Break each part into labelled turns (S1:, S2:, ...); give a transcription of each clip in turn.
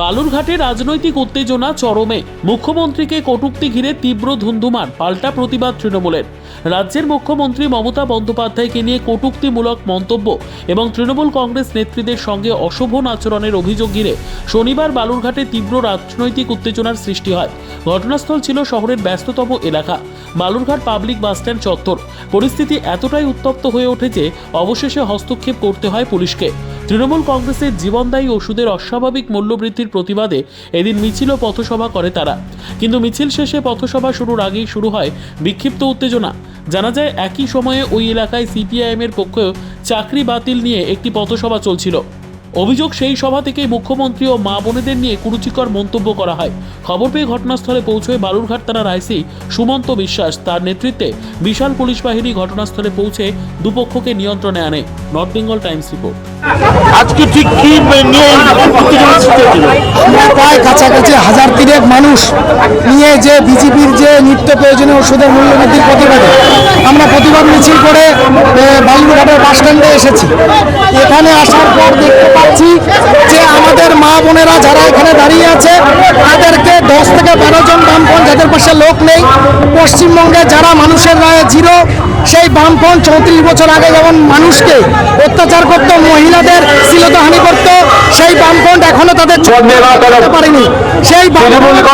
S1: বালুরঘাটে রাজনৈতিক উত্তেজনা চরমে। মুখ্যমন্ত্রীকে কটূক্তি ঘিরে তীব্র ধুন্ধুমার পাল্টা প্রতিবাদ তৃণমূলের। রাজ্যের মুখ্যমন্ত্রী মমতা বন্দ্যোপাধ্যায়কে নিয়ে কটূক্তিমূলক মন্তব্য এবং তৃণমূল কংগ্রেস নেতৃত্বের সঙ্গে অশোভন আচরণের অভিযোগ ঘিরে শনিবার বালুরঘাটে তীব্র রাজনৈতিক উত্তেজনার সৃষ্টি হয়। ঘটনাস্থল ছিল শহরের ব্যস্ততম এলাকা। বালুরঘাট পাবলিক বাসস্ট্যান্ড চত্বর। পরিস্থিতি এতটাই উত্তপ্ত হয়ে ওঠে যে অবশেষে হস্তক্ষেপ করতে হয় পুলিশকে। তৃণমূল কংগ্রেসের জীবনদায়ী ওষুধের অস্বাভাবিক মূল্যবৃদ্ধির প্রতিবাদে এদিন মিছিল ও পথসভা করে তারা। কিন্তু মিছিল শেষে পথসভা শুরুর আগেই শুরু হয় বিক্ষিপ্ত উত্তেজনা। জানা যায়, একই সময়ে ওই এলাকায় সিপিআইএমের পক্ষেও চাকরি বাতিল নিয়ে একটি পথসভা চলছিল। অভিযোগ সেই সভা থেকেই মুখ্যমন্ত্রী ও মা বোনেদের নিয়ে কুরুচিকর মন্তব্য করা হয়। খবর পেয়ে ঘটনাস্থলে পৌঁছয় বালুরঘাট থানার আইসি সুমন্ত বিশ্বাস। তার নেতৃত্বে বিশাল পুলিশ বাহিনী ঘটনাস্থলে পৌঁছে দুপক্ষকে নিয়ন্ত্রণে আনে। North Bengal times report.
S2: আজকে ঠিক কি
S3: প্রায় কাছাকাছি হাজার তিনেক মানুষ নিয়ে যে বিজেপির যে নিত্য প্রয়োজনীয় ওষুধের মূল্যবৃদ্ধির প্রতিবাদে আমরা প্রতিবাদ মিছিল করে বালুরঘাটের বাস স্ট্যান্ডে এসেছি। এখানে আসার পর দেখতে পাচ্ছি যে আমাদের মা বোনেরা যারা এখানে দাঁড়িয়ে আছে তাদেরকে দশ থেকে বারো জন বামপন যাদের পাশে লোক নেই। পশ্চিমবঙ্গে যারা মানুষের রায়ে জিরো সেই বামপন চৌত্রিশ বছর আগে যেমন মানুষকে অত্যাচার করত মহিলাদের শ্লীলতাহানি করত সেই বামপন্থ এখনও তাদের পারেনি। সেই বামপন্থ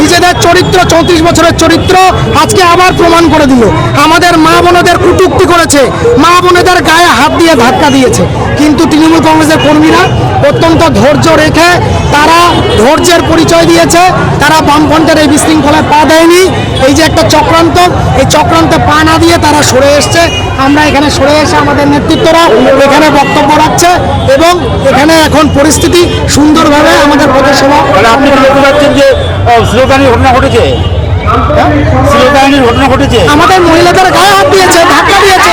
S3: নিজেদের চরিত্র চৌত্রিশ বছরের চরিত্র আজকে আবার প্রমাণ করে দিল। আমাদের মা বোনেদের কুটুক্তি করেছে। মা বোনেদের গায়ে হাত দিয়ে ধাক্কা দিয়েছে। কিন্তু তৃণমূল কংগ্রেসের কর্মীরা অত্যন্ত ধৈর্য রেখে তারা ধৈর্যের পরিচয় দিয়েছে। তারা বামফ্রন্টের এই বিশৃঙ্খলায় পা দেয়নি। এই যে একটা চক্রান্ত এই চক্রান্তে পা না দিয়ে তারা সরে এসছে। আমরা এখানে সরে এসে আমাদের নেতৃত্বরা এখানে বক্তব্য রাখছে এবং এখানে এখন পরিস্থিতি সুন্দরভাবে আমাদের পথসভা
S2: আপনি কি বলতে চাচ্ছেন যে শ্লীলতাহানির ঘটনা ঘটেছে? শ্লীলতাহানির ঘটনা ঘটেছে?
S3: আমাদের মহিলাদের গায়ে হাত দিয়েছে ধাক্কা দিয়েছে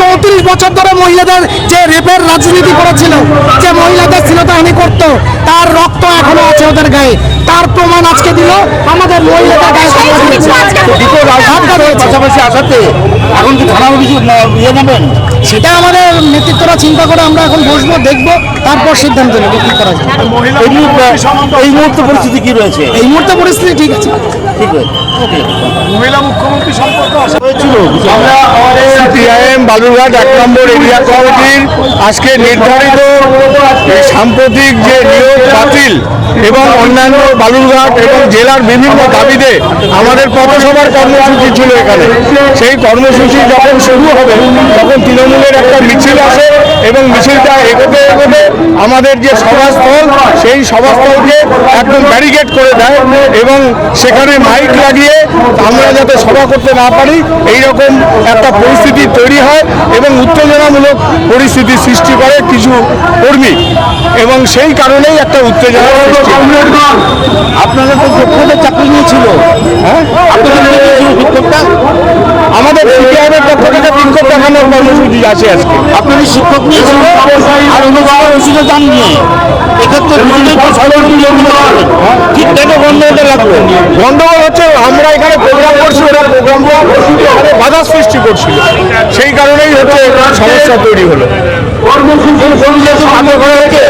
S3: চৌত্রিশ বছর ধরে মহিলাদের যে রেপের রাজনীতি করেছিল যে মহিলাদের শ্লীলতাহানি করতো রক্ত এখনও আছে ওদের গায়ে। তার প্রমাণ আজকে দিল আমাদের মহিলাদের গায়ে
S2: পাশাপাশি আসাতে এখন কি থানা অভিযোগ ইয়ে নেবেন?
S3: সেটা আমাদের নেতৃত্বরা চিন্তা করে আমরা এখন বসবো দেখব তারপর সিদ্ধান্ত নেব কি করা যায়।
S2: এই মুহূর্তে পরিস্থিতি কি রয়েছে?
S3: এই মুহূর্তে পরিস্থিতি ঠিক আছে।
S2: ঠিক আছে ওকে। হয়েছিল
S4: আমরা আমাদের সিপিআইএম বালুরঘাট এক নম্বর এরিয়া কমিটির আজকে নির্ধারিত সাম্প্রতিক যে নিয়োগ বাতিল এবং অন্যান্য বালুরঘাট এবং জেলার বিভিন্ন দাবিতে আমাদের পথসভার কর্মসূচি ছিল এখানে। সেই কর্মসূচি যখন শুরু হবে তখন তৃণমূলের একটা মিছিল আসে এবং মিছিলটা এগোতে এগোতে আমাদের যে সভাস্থল সেই সভাস্থলকে একদম ব্যারিকেড করে দেয় এবং সেখানে মাইক লাগিয়ে আমরা যাতে সভা করতে না পারি এই রকম একটা পরিস্থিতি তৈরি হয় এবং উত্তেজনামূলক পরিস্থিতি সৃষ্টি করে কিছু কর্মী এবং সেই কারণেই একটা উত্তেজনা।
S2: আপনারা তো চাকরি নিয়েছিল
S4: হ্যাঁ?
S2: আপনাদের
S4: আমাদের দেখানোর কর্মসূচি আছে আজকে।
S2: আপনাদের শিক্ষক নিয়েছিল আর অনুবাদ ওষুধের দাম নিয়ে? লাগবে।
S4: গন্ডগোল হচ্ছে আমরা এখানে প্রোগ্রাম করছি ওরা প্রোগ্রাম এখানে বাধা সৃষ্টি করছিল। সেই কারণেই হচ্ছে সমস্যা তৈরি হলো।
S2: মারধর করা হয়েছে?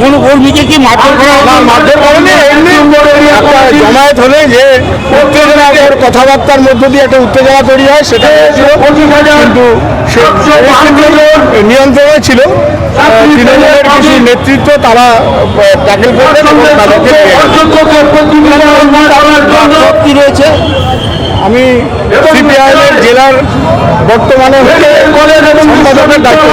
S2: কোন কর্মীকে কি মারধর করা
S4: মারধর করেনি এমনি জমায়েত হলে যে উত্তেজনার কথাবার্তার মধ্য দিয়ে একটা উত্তেজনা তৈরি হয় সেটা কিন্তু নিয়ন্ত্রণে ছিল। আহ, তৃণমূলের কিছু নেতৃত্ব তারা ট্যাকেল করতেন এবং তাদেরকে নিয়ে গেলেন।
S2: কি রয়েছে?
S4: আমি সিপিআইএমের জেলার বর্তমানে সম্পাদকের দায়িত্ব।